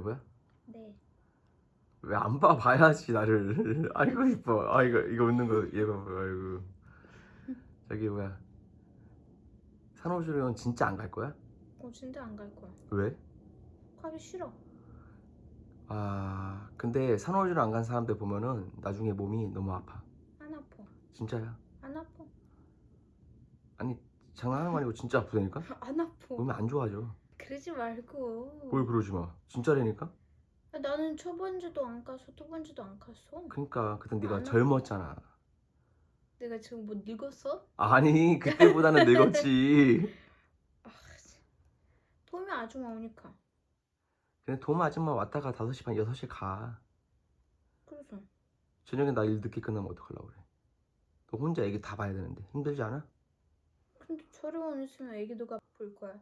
여보야? 네. 왜 안 봐? 봐야지 나를. 아이고 이뻐. 아 이거 이거 웃는 거 얘가 봐. 아이고. 저기 뭐야? 산후조리원 진짜 안 갈 거야? 어 진짜 안 갈 거야. 왜? 가기 싫어. 아 근데 산후조리원 안 간 사람들 보면은 나중에 몸이 너무 아파. 안 아파. 진짜야. 안 아파. 아니 장난하는 거 아니고 진짜 아프다니까? 안 아파. 몸이 안 좋아져. 그러지 말고. 뭘 그러지 마. 진짜라니까? 아, 나는 첫 번째도 안 갔어. 두 번째도 안 갔어. 그러니까 그때 네가 안 젊었잖아. 내가 지금 뭐 늙었어? 아니 그때보다는 늙었지. 아, 도미 아줌마 오니까. 근데 도마 아줌마 왔다가 5시 반 6시에 가. 그래서 저녁에 나 일 늦게 끝나면 어떡하려고 그래. 너 혼자 애기 다 봐야 되는데 힘들지 않아? 근데 저렴원 있으면 애기 누가 볼 거야.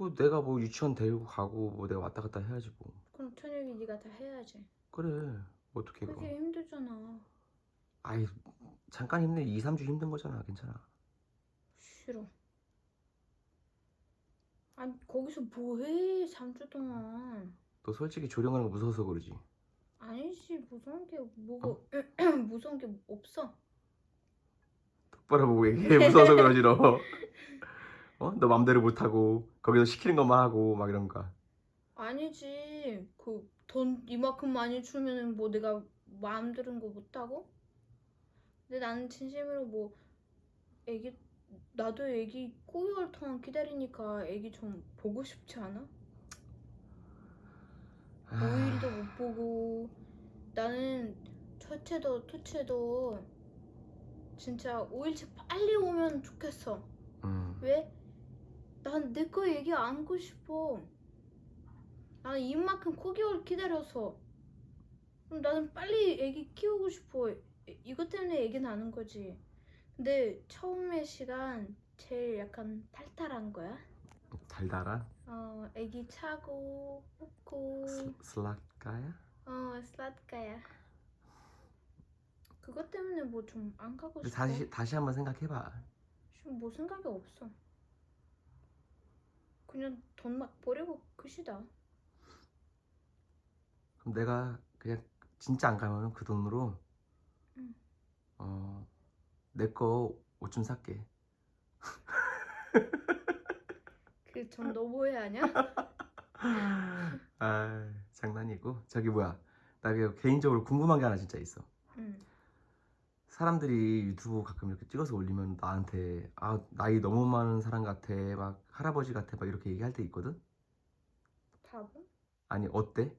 뭐 내가 뭐 유치원 데리고 가고 뭐 내가 왔다 갔다 해야지 뭐. 그럼 저녁에 네가 다 해야지. 그래 뭐 어떻게. 그게 힘들잖아. 아이 잠깐 힘내 2, 3주 힘든 거잖아 괜찮아. 싫어. 아니 거기서 뭐해 3주 동안. 너 솔직히 조령하는 거 무서워서 그러지. 아니지 무서운 게 뭐가 어? 무서운 게 없어. 똑바로 보고 얘기해 무서워서 그러지 너. 어? 너 맘대로 못하고 거기서 시키는 것만 하고 막 이런 거. 아니지 그 돈 이만큼 많이 주면은 뭐 내가 마음 드는 거 못하고? 근데 나는 진심으로 뭐 애기 나도 애기 9개월 동안 기다리니까 애기 좀 보고 싶지 않아? 오일도 못 보고 나는 첫째도 둘째도 진짜 5일째 빨리 오면 좋겠어 음. 왜? 난 내 거 얘기 안고 싶어. 나는 이만큼 9개월 기다려서. 그럼 나는 빨리 애기 키우고 싶어. 이- 이것 때문에 애기 낳는 거지. 근데 처음에 시간 제일 약간 탈탈한 거야. 달달한 어, 애기 차고, 웃고, 스, 슬라카야? 어, 슬라트가야. 그것 때문에 뭐 좀 안 가고 근데 싶어. 다시 다시 한번 생각해봐. 지금 뭐 생각이 없어. 그냥 돈 막 버리고 끝이다. 그럼 내가 그냥 진짜 안 가면 그 돈으로 응. 어 내 거 옷 좀 살게. 그 좀 너무해 아니야? 아 장난이고 저기 뭐야 나그 개인적으로 궁금한 게 하나 진짜 있어. 응. 사람들이 유튜브 가끔 이렇게 찍어서 올리면 나한테 아 나이 너무 많은 사람 같아 막 할아버지 같아 막 이렇게 얘기할 때 있거든. 바보? 아니 어때?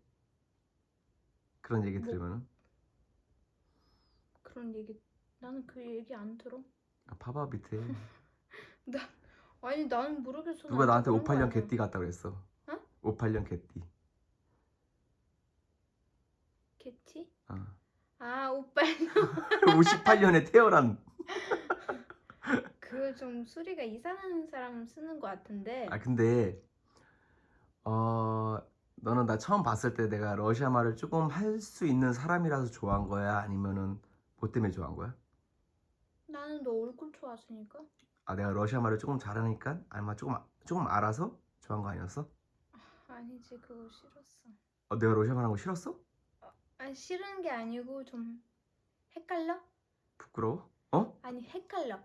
그런 얘기 뭐? 들으면은 그런 얘기 나는 그 얘기 안 들어. 아, 봐봐 밑에 아니 나는 모르겠어. 누가 나한테 그런 거 58년 아니야. 개띠 같다 그랬어. 어? 58년 개띠. 개티? 어. 아 오빠 58년에 태어난 그거 좀 소리가 이상한 사람 쓰는 거 같은데. 아 근데 어 너는 나 처음 봤을 때 내가 러시아 말을 조금 할 수 있는 사람이라서 좋아한 거야 아니면은 뭐 때문에 좋아한 거야? 나는 너 얼굴 좋았으니까. 아 내가 러시아 말을 조금 잘하니까 아마 조금 조금 알아서 좋아한 거 아니었어? 아니지 그거 싫었어. 어, 내가 러시아 말하는 거 싫었어? 아니 싫은 게 아니고 좀 헷갈려? 부끄러워? 어? 아니 헷갈려.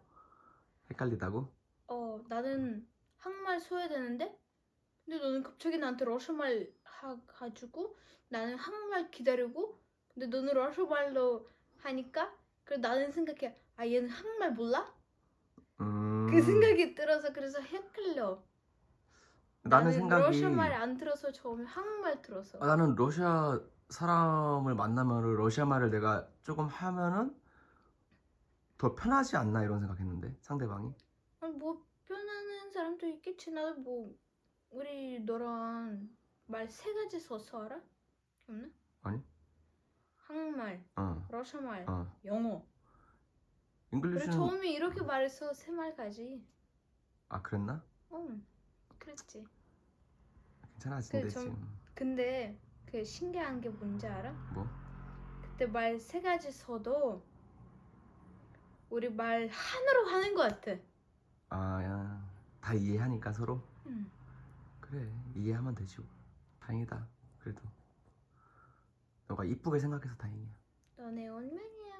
헷갈리다고? 어 나는 한국말 써야 되는데 근데 너는 갑자기 나한테 러시아말 하, 가지고 나는 한국말 기다리고 근데 너는 러시아말로 하니까 그래 나는 생각해 아 얘는 한국말 몰라? 음... 그 생각이 들어서 그래서 헷갈려 나는 생각이 러시아말 안 들어서 처음에 한국말 들어서 아, 나는 러시아 사람을 만나면 러시아 말을 내가 조금 하면은 더 편하지 않나 이런 생각했는데 상대방이 뭐 편하는 사람도 있겠지 나도 뭐 우리 너랑 말 세 가지 써서 알아? 없나? 아니. 한국말, 어, 러시아말, 어. 영어 그래 잉글리시는 처음에 이렇게 말해서 세 말까지. 아 그랬나? 응, 그랬지. 괜찮았는데 그 좀- 지금 근데 그 신기한 게 뭔지 알아? 뭐? 그때 말 세 가지 써도 우리 말 하나로 하는 것 같아. 아다 이해하니까 서로 응. 그래 이해하면 되지 뭐. 다행이다 그래도 너가 이쁘게 생각해서 다행이야. 너네 운명이야.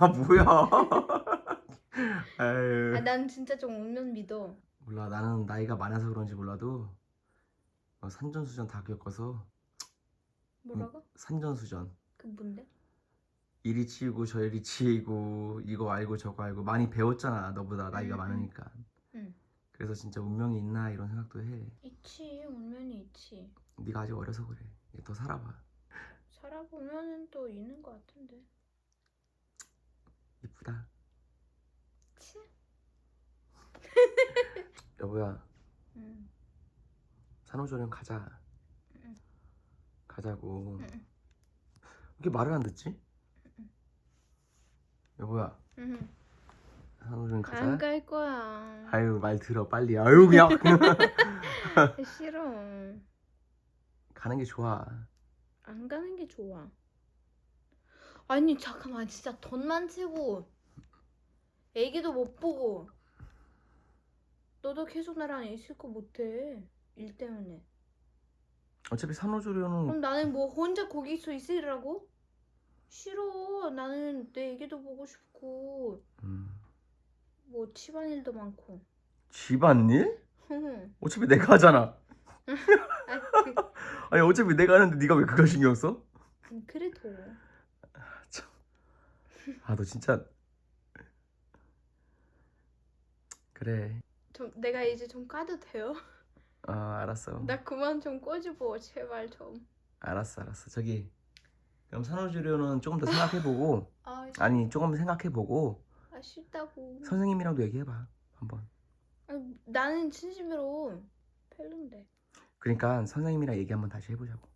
아 뭐야? 에휴. 아, 난 진짜 좀 운명 믿어. 몰라 나는 나이가 많아서 그런지 몰라도 어, 산전수전 다 겪어서 뭐라고? 산전수전 그 뭔데? 이리 치이고 저리 치이고 이거 알고 저거 알고 많이 배웠잖아 너보다 나이가 응, 응. 많으니까 응. 그래서 진짜 운명이 있나 이런 생각도 해 있지 운명이 있지. 네가 아직 어려서 그래 이제 더 살아봐 살아보면은 또 있는 것 같은데. 이쁘다 치? 여보야 응. 산후조리원 가자 응. 가자고 응. 응. 이렇게 말을 안 듣지? 여보야 응. 산후조리원 가자 안 갈 거야. 아유 말 들어 빨리 아유 그냥 싫어. 가는 게 좋아 안 가는 게 좋아. 아니 잠깐만 진짜 돈만 치고 애기도 못 보고 너도 계속 나랑 있을 거 못해 일 때문에. 어차피 산후조리원은 그럼 나는 뭐 혼자 거기서 있으라고? 싫어. 나는 내 애기도 보고 싶고 음, 뭐 집안일도 많고. 집안일? 응. 어차피 내가 하잖아 아, 그, 아니 어차피 내가 하는데 네가 왜 그걸 신경 써? 음, 그래도 아 너 진짜 그래 좀 내가 이제 좀 까도 돼요? 아 알았어 나 그만 좀 꼬집어 제발 좀. 알았어 알았어 저기 그럼 산후조리원은 조금 더 생각해보고 아, 싫- 아니 조금 생각해보고 아 싫다고. 선생님이랑도 얘기해봐 한번 아니, 나는 진심으로 별론데. 그러니까 선생님이랑 얘기 한번 다시 해보자고